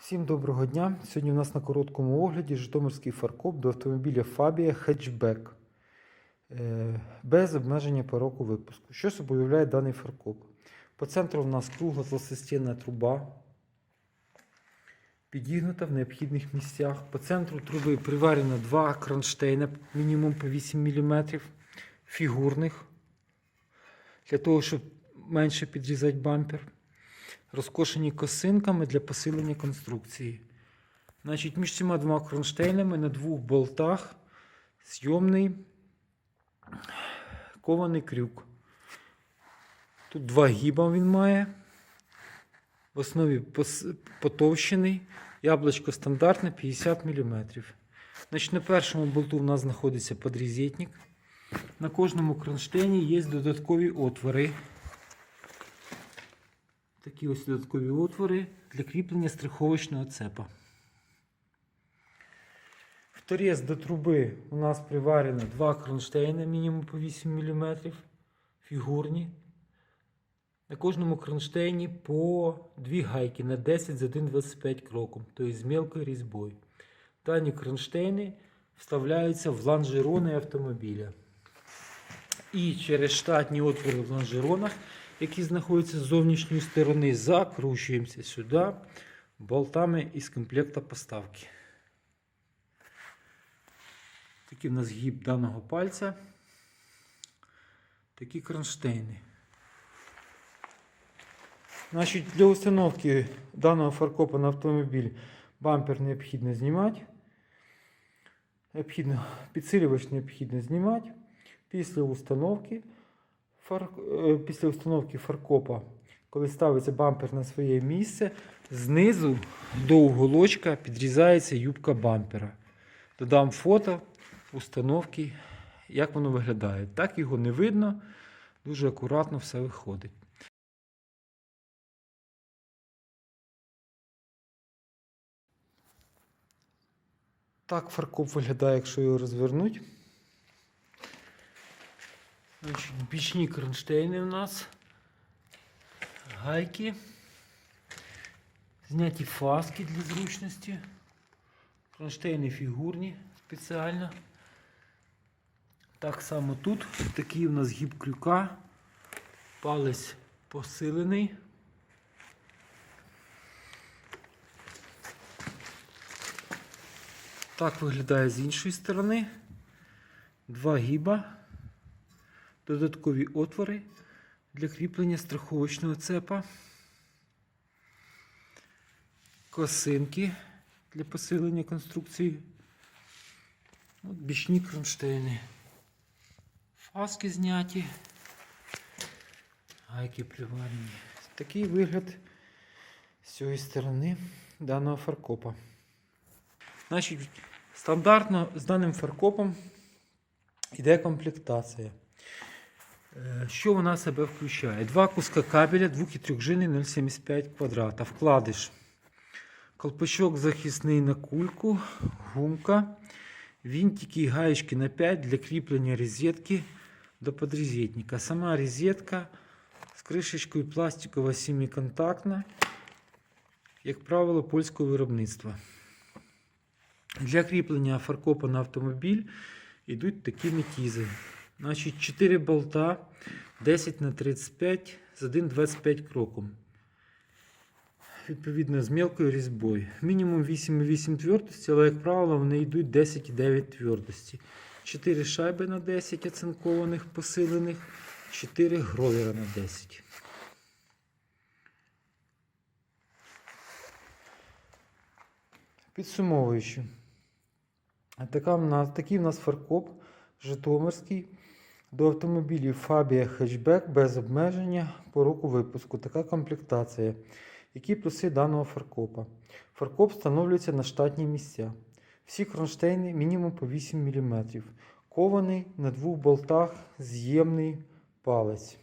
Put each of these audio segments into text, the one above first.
Всім доброго дня! Сьогодні у нас на короткому огляді Житомирський фаркоп до автомобіля Hatchback е, без обмеження по року випуску. Що собою даний фаркоп? По центру у нас кругла злосистінна труба, підігнута в необхідних місцях. По центру труби приварено два кронштейна, мінімум по 8 мм, фігурних, для того, щоб менше підрізати бампер розкошені косинками для посилення конструкції. Значить, між цими двома кронштейнами на двох болтах зйомний кований крюк. Тут два гіба він має. В основі потовщений. Яблучко стандартне 50 мм. Значить, на першому болту у нас знаходиться подрізетник. На кожному кронштейні є додаткові отвори. Такі ось додаткові отвори для кріплення страховочного цепа. В торец до труби у нас приварено два кронштейни мінімум по 8 мм, фігурні. На кожному кронштейні по дві гайки на 10 з 1,25 кроком, тобто з мелкою різьбою. Дані кронштейни вставляються в лонжерони автомобіля. І через штатні отвори в лонжеронах які знаходяться з зовнішньої сторони, закручуємося сюди болтами із комплекта поставки. Такий в нас гіб даного пальця. Такі кронштейни. Значить, для установки даного фаркопа на автомобіль бампер необхідно знімати. Необхідно, підсилювач необхідно знімати. Після установки фар... е, після установки фаркопа, коли ставиться бампер на своє місце, знизу до уголочка підрізається юбка бампера. Додам фото установки, як воно виглядає. Так його не видно, дуже акуратно все виходить. Так фаркоп виглядає, якщо його розвернуть. Значить, бічні кронштейни у нас. Гайки. Зняті фаски для зручності. Кронштейни фігурні спеціально. Так само тут такий у нас гіб крюка. Палець посилений. Так виглядає з іншої сторони. Два гіба додаткові отвори для кріплення страховочного цепа, косинки для посилення конструкції, От бічні кронштейни, фаски зняті, гайки приварені. Такий вигляд з цієї сторони даного фаркопа. Значить, стандартно з даним фаркопом йде комплектація. Е, Що вона себе включає? Два куска кабеля 2 і 3 жини 0,75 квадрата. Вкладиш колпачок захисний на кульку, гумка, винтики і гаєчки на 5 для кріплення розетки до подрезетника. Сама розетка з кришечкою пластикова семиконтактна, як правило, польського виробництва. Для кріплення фаркопа на автомобіль йдуть такі метізи. Значить, 4 болта 10 на 35 з 1,25 кроком. Відповідно, з мелкою різьбою. Мінімум 8,8 твердості, але, як правило, вони йдуть 10,9 твердості. 4 шайби на 10 оцинкованих, посилених, 4 гровера на 10. Підсумовуючи, така в нас, такий в нас фаркоп Житомирський до автомобілів Fabia Hatchback без обмеження по року випуску. Така комплектація. Які плюси даного фаркопа? Фаркоп встановлюється на штатні місця. Всі кронштейни мінімум по 8 мм. Кований на двох болтах з'ємний палець.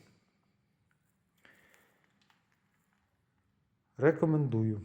Рекомендую.